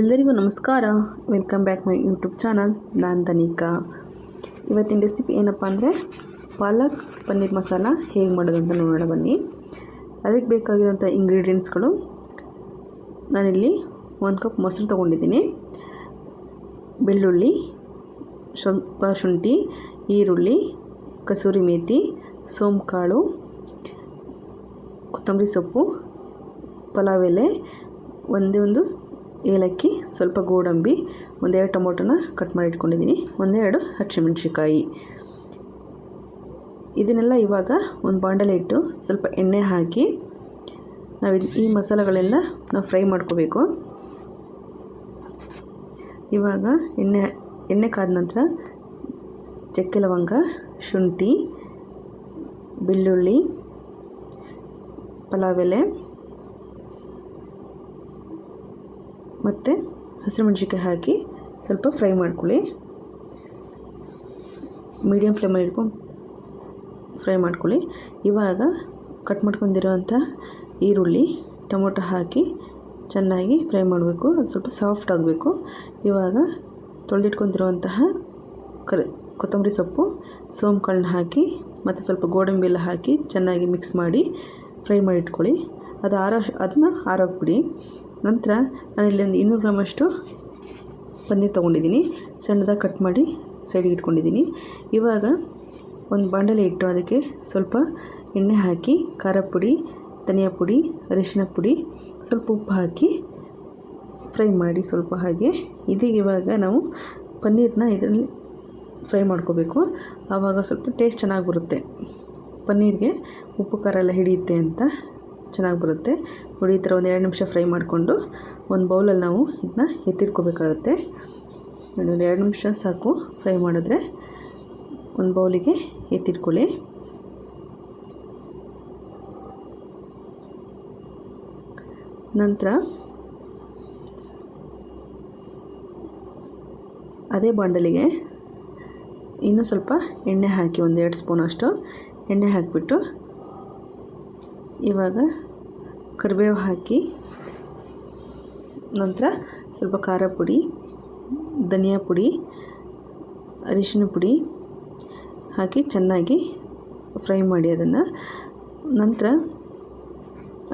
ಎಲ್ಲರಿಗೂ ನಮಸ್ಕಾರ. Welcome back my YouTube channel ನಾನು ದನಿಕಾ ಇವತ್ತಿನ ರೆಸಿಪಿ ಏನಪ್ಪ ಅಂದರೆ ಪಾಲಕ್ ಪನ್ನೀರ್ ಮಸಾಲ ಹೇಗೆ ಮಾಡೋದು ಅಂತ ನೋಡೋಣ ಬನ್ನಿ. ಅದಕ್ಕೆ ಬೇಕಾಗಿರೋಂಥ ಇಂಗ್ರೀಡಿಯೆಂಟ್ಸ್ಗಳು ನಾನಿಲ್ಲಿ ಒಂದು ಕಪ್ ಮೊಸರು ತೊಗೊಂಡಿದ್ದೀನಿ. ಬೆಳ್ಳುಳ್ಳಿ, ಸ್ವಲ್ಪ ಶುಂಠಿ, ಈರುಳ್ಳಿ, ಕಸೂರಿ ಮೇಥಿ ಸೋಂಕಾಳು, ಕೊತ್ತಂಬರಿ ಸೊಪ್ಪು, ಪಲಾವ್ ಎಲೆ, ಒಂದೇ ಒಂದು ಏಲಕ್ಕಿ, ಸ್ವಲ್ಪ ಗೋಡಂಬಿ, ಒಂದೆರಡು ಟೊಮೊಟೊನ ಕಟ್ ಮಾಡಿ ಇಟ್ಕೊಂಡಿದ್ದೀನಿ. ಒಂದೆರಡು ಹಸಿಮೆಣ್ಸಿಕಾಯಿ ಇದನ್ನೆಲ್ಲ ಇವಾಗ ಒಂದು ಬಾಂಡಲೆ ಇಟ್ಟು ಸ್ವಲ್ಪ ಎಣ್ಣೆ ಹಾಕಿ ನಾವು ಈ ಮಸಾಲೆಗಳೆಲ್ಲ ನಾವು ಫ್ರೈ ಮಾಡ್ಕೋಬೇಕು. ಇವಾಗ ಎಣ್ಣೆ ಎಣ್ಣೆ ಕಾದ ನಂತರ ಚಕ್ಕೆ ಲವಂಗ, ಶುಂಠಿ, ಬೆಳ್ಳುಳ್ಳಿ, ಪಲಾವ್ ಎಲೆ ಮತ್ತು ಹಸಿರುಮೆಣ್ಸಿಕಾಯಿ ಹಾಕಿ ಸ್ವಲ್ಪ ಫ್ರೈ ಮಾಡ್ಕೊಳ್ಳಿ. ಮೀಡಿಯಮ್ ಫ್ಲೇಮಲ್ಲಿ ಇಟ್ಕೊಂಡು ಫ್ರೈ ಮಾಡ್ಕೊಳ್ಳಿ. ಇವಾಗ ಕಟ್ ಮಾಡ್ಕೊಂಡಿರುವಂಥ ಈರುಳ್ಳಿ, ಟೊಮೊಟೊ ಹಾಕಿ ಚೆನ್ನಾಗಿ ಫ್ರೈ ಮಾಡಬೇಕು. ಅದು ಸ್ವಲ್ಪ ಸಾಫ್ಟ್ ಆಗಬೇಕು. ಇವಾಗ ತೊಳೆದಿಟ್ಕೊಂಡಿರುವಂತಹ ಕರಿ, ಕೊತ್ತಂಬರಿ ಸೊಪ್ಪು ಸೋಂಕಾಳನ್ನ ಹಾಕಿ ಮತ್ತು ಸ್ವಲ್ಪ ಗೋಡಂಬಿ ಎಲ್ಲ ಹಾಕಿ ಚೆನ್ನಾಗಿ ಮಿಕ್ಸ್ ಮಾಡಿ ಫ್ರೈ ಮಾಡಿ ಇಟ್ಕೊಳ್ಳಿ ಅದು ಆರೋ, ಅದನ್ನ ಆರೋಗ್ಬಿಡಿ. ನಂತರ ನಾನಿಲ್ಲಿ ಒಂದು ಇನ್ನೂರು ಗ್ರಾಮಷ್ಟು ಪನ್ನೀರ್ ತೊಗೊಂಡಿದ್ದೀನಿ. ಸಣ್ಣದಾಗಿ ಕಟ್ ಮಾಡಿ ಸೈಡಿಗೆ ಇಟ್ಕೊಂಡಿದ್ದೀನಿ. ಇವಾಗ ಒಂದು ಬಾಂಡಲೆ ಇಟ್ಟು ಅದಕ್ಕೆ ಸ್ವಲ್ಪ ಎಣ್ಣೆ ಹಾಕಿ, ಖಾರ ಪುಡಿ, ಧನಿಯಾ ಪುಡಿ ಅರಿಶಿನ ಪುಡಿ, ಸ್ವಲ್ಪ ಉಪ್ಪು ಹಾಕಿ ಫ್ರೈ ಮಾಡಿ ಸ್ವಲ್ಪ ಹಾಗೆ. ಇದೀಗ ಇವಾಗ ನಾವು ಪನ್ನೀರನ್ನ ಇದರಲ್ಲಿ ಫ್ರೈ ಮಾಡ್ಕೋಬೇಕು. ಆವಾಗ ಸ್ವಲ್ಪ ಟೇಸ್ಟ್ ಚೆನ್ನಾಗಿ ಬರುತ್ತೆ. ಪನ್ನೀರ್ಗೆ ಉಪ್ಪು, ಖಾರ ಎಲ್ಲ ಹಿಡಿಯುತ್ತೆ ಅಂತ ಚೆನ್ನಾಗಿ ಬರುತ್ತೆ ನೋಡಿ, ಈ ಥರ ಒಂದು ಎರಡು ನಿಮಿಷ ಫ್ರೈ ಮಾಡಿಕೊಂಡು ಒಂದು ಬೌಲಲ್ಲಿ ನಾವು ಇದನ್ನ ಎತ್ತಿಟ್ಕೋಬೇಕಾಗುತ್ತೆ. ನೋಡಿ, ಒಂದು ಎರಡು ನಿಮಿಷ ಸಾಕು ಫ್ರೈ ಮಾಡಿದ್ರೆ ಒಂದು ಬೌಲಿಗೆ ಎತ್ತಿಟ್ಕೊಳ್ಳಿ. ನಂತರ ಅದೇ ಬಾಂಡಲಿಗೆ ಇನ್ನೂ ಸ್ವಲ್ಪ ಎಣ್ಣೆ ಹಾಕಿ, ಒಂದು ಎರಡು ಸ್ಪೂನ್ ಅಷ್ಟು ಎಣ್ಣೆ ಹಾಕಿಬಿಟ್ಟು ಇವಾಗ ಕರಿಬೇವು ಹಾಕಿ, ನಂತರ ಸ್ವಲ್ಪ ಖಾರ ಪುಡಿ, ಧನಿಯಾ ಪುಡಿ, ಅರಿಶಿನ ಪುಡಿ ಹಾಕಿ ಚೆನ್ನಾಗಿ ಫ್ರೈ ಮಾಡಿ ಅದನ್ನು. ನಂತರ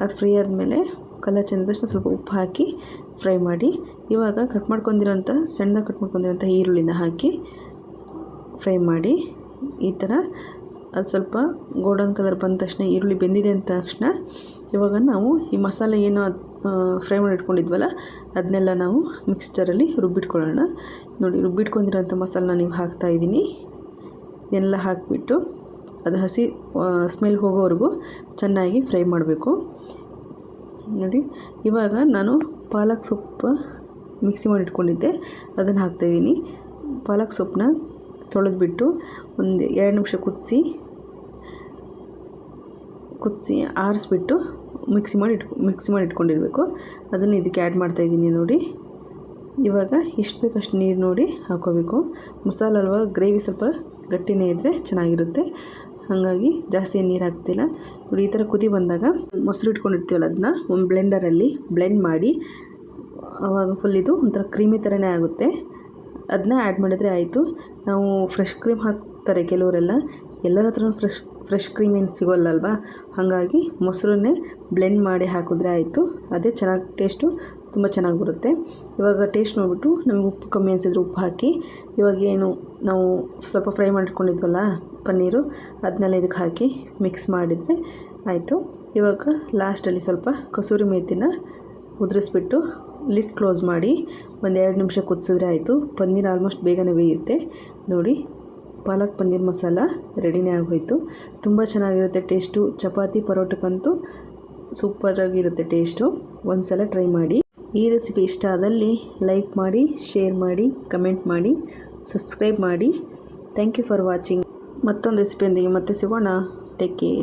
ಅದು ಫ್ರೈ ಆದಮೇಲೆ ಕಲರ್ ಚೆಂದಷ್ಟು ಸ್ವಲ್ಪ ಉಪ್ಪು ಹಾಕಿ ಫ್ರೈ ಮಾಡಿ, ಇವಾಗ ಕಟ್ ಮಾಡ್ಕೊಂಡಿರೋಂಥ ಸಣ್ಣದಾಗಿ ಕಟ್ ಮಾಡ್ಕೊಂಡಿರೋಂಥ ಈರುಳ್ಳಿನ ಹಾಕಿ ಫ್ರೈ ಮಾಡಿ, ಈ ಥರ ಅದು ಸ್ವಲ್ಪ ಗೋಲ್ಡನ್ ಕಲರ್ ಬಂದ ತಕ್ಷಣ ಈರುಳ್ಳಿ ಬೆಂದಿದೆ ಅಂದ ತಕ್ಷಣ ಇವಾಗ ನಾವು ಈ ಮಸಾಲೆ ಏನು ಫ್ರೈ ಮಾಡಿ ಇಟ್ಕೊಂಡಿದ್ವಲ್ಲ, ಅದನ್ನೆಲ್ಲ ನಾವು ಮಿಕ್ಸ್ಚರಲ್ಲಿ ರುಬ್ಬಿಟ್ಕೊಳ್ಳೋಣ. ನೋಡಿ, ರುಬ್ಬಿಟ್ಕೊಂಡಿರೋಂಥ ಮಸಾಲನ ನೀವು ಹಾಕ್ತಾಯಿದ್ದೀನಿ ಎಲ್ಲ ಹಾಕಿಬಿಟ್ಟು ಅದು ಹಸಿ ಸ್ಮೆಲ್ ಹೋಗೋವರೆಗೂ ಚೆನ್ನಾಗಿ ಫ್ರೈ ಮಾಡಬೇಕು. ನೋಡಿ, ಇವಾಗ ನಾನು ಪಾಲಕ್ ಸೊಪ್ಪು ಮಿಕ್ಸಿ ಮಾಡಿ ಇಟ್ಕೊಂಡಿದ್ದೆ. ಅದನ್ನು ಹಾಕ್ತಾಯಿದ್ದೀನಿ ಪಾಲಕ್ ಸೊಪ್ಪನ್ನ ತೊಳೆದ್ಬಿಟ್ಟು ಒಂದು ಎರಡು ನಿಮಿಷ ಕುದಿಸಿ ಕುದಿಸಿ ಆರಿಸ್ಬಿಟ್ಟು ಮಿಕ್ಸಿ ಮಾಡಿ ಇಟ್ಕೊ ಮಿಕ್ಸಿ ಮಾಡಿ ಇಟ್ಕೊಂಡಿರಬೇಕು. ಅದನ್ನು ಇದಕ್ಕೆ ಆ್ಯಡ್ ಮಾಡ್ತಾಯಿದ್ದೀನಿ ನೋಡಿ. ಇವಾಗ ಎಷ್ಟು ಬೇಕಷ್ಟು ನೀರು ನೋಡಿ ಹಾಕೋಬೇಕು. ಮಸಾಲೆ ಅಲ್ವಾ ಗ್ರೇವಿ ಸ್ವಲ್ಪ ಗಟ್ಟಿನೇ ಇದ್ದರೆ ಚೆನ್ನಾಗಿರುತ್ತೆ. ಹಾಗಾಗಿ ಜಾಸ್ತಿ ನೀರು ಹಾಕ್ತಿಲ್ಲ. ನೋಡಿ, ಈ ಥರ ಕುದಿ ಬಂದಾಗ ಮೊಸರು ಇಟ್ಕೊಂಡಿರ್ತೀವಲ್ಲ ಅದನ್ನ, ಒಂದು ಬ್ಲೆಂಡರಲ್ಲಿ ಬ್ಲೆಂಡ್ ಮಾಡಿ ಆವಾಗ ಫುಲ್ ಇದು ಒಂಥರ ಕ್ರೀಮಿ ಥರನೇ ಆಗುತ್ತೆ. ಅದನ್ನ ಆ್ಯಡ್ ಮಾಡಿದರೆ ಆಯಿತು. ನಾವು ಫ್ರೆಶ್ ಕ್ರೀಮ್ ಹಾಕ್ತಾರೆ ಕೆಲವರೆಲ್ಲ. ಎಲ್ಲರ ಹತ್ರ ಫ್ರೆಶ್ ಫ್ರೆಶ್ ಕ್ರೀಮ್ ಏನು ಸಿಗೋಲ್ಲಲ್ವಾ? ಹಾಗಾಗಿ ಮೊಸರನ್ನೇ ಬ್ಲೆಂಡ್ ಮಾಡಿ ಹಾಕಿದ್ರೆ ಆಯಿತು. ಅದೇ ಚೆನ್ನಾಗಿ ಟೇಸ್ಟು ತುಂಬ ಚೆನ್ನಾಗಿ ಬರುತ್ತೆ. ಇವಾಗ ಟೇಸ್ಟ್ ನೋಡಿಬಿಟ್ಟು ನಮಗೆ ಉಪ್ಪು ಕಮ್ಮಿ ಅನಿಸಿದ್ರೆ ಉಪ್ಪು ಹಾಕಿ. ಇವಾಗ ಏನು, ನಾವು ಸ್ವಲ್ಪ ಫ್ರೈ ಮಾಡಿಟ್ಕೊಂಡಿದ್ವಲ್ಲ ಪನ್ನೀರು ಅದನ್ನೆಲ್ಲ ಇದಕ್ಕೆ ಹಾಕಿ ಮಿಕ್ಸ್ ಮಾಡಿದರೆ ಆಯಿತು. ಇವಾಗ ಲಾಸ್ಟಲ್ಲಿ ಸ್ವಲ್ಪ ಕಸೂರಿ ಮೇಥಿನ ಉದುರಿಸ್ಬಿಟ್ಟು ಲಿಡ್ ಕ್ಲೋಸ್ ಮಾಡಿ ಒಂದು ಎರಡು ನಿಮಿಷ ಕುದಿಸಿದ್ರೆ ಆಯಿತು. ಪನ್ನೀರ್ ಆಲ್ಮೋಸ್ಟ್ ಬೇಗನೆ ಬೇಯುತ್ತೆ. ನೋಡಿ, ಪಾಲಕ್ ಪನ್ನೀರ್ ಮಸಾಲ ರೆಡಿನೇ ಆಗೋಯಿತು. ತುಂಬ ಚೆನ್ನಾಗಿರುತ್ತೆ ಟೇಸ್ಟು. ಚಪಾತಿ ಪರೋಟಕ್ಕಂತೂ ಸೂಪರಾಗಿರುತ್ತೆ ಟೇಸ್ಟು. ಒಂದು ಸಲ ಟ್ರೈ ಮಾಡಿ. ಈ ರೆಸಿಪಿ ಇಷ್ಟ ಆದಲ್ಲಿ ಲೈಕ್ ಮಾಡಿ, ಶೇರ್ ಮಾಡಿ, ಕಮೆಂಟ್ ಮಾಡಿ, ಸಬ್ಸ್ಕ್ರೈಬ್ ಮಾಡಿ. Thank you for watching. ಮತ್ತೊಂದು ರೆಸಿಪಿಯೊಂದಿಗೆ ಮತ್ತೆ ಸಿಗೋಣ. Take care.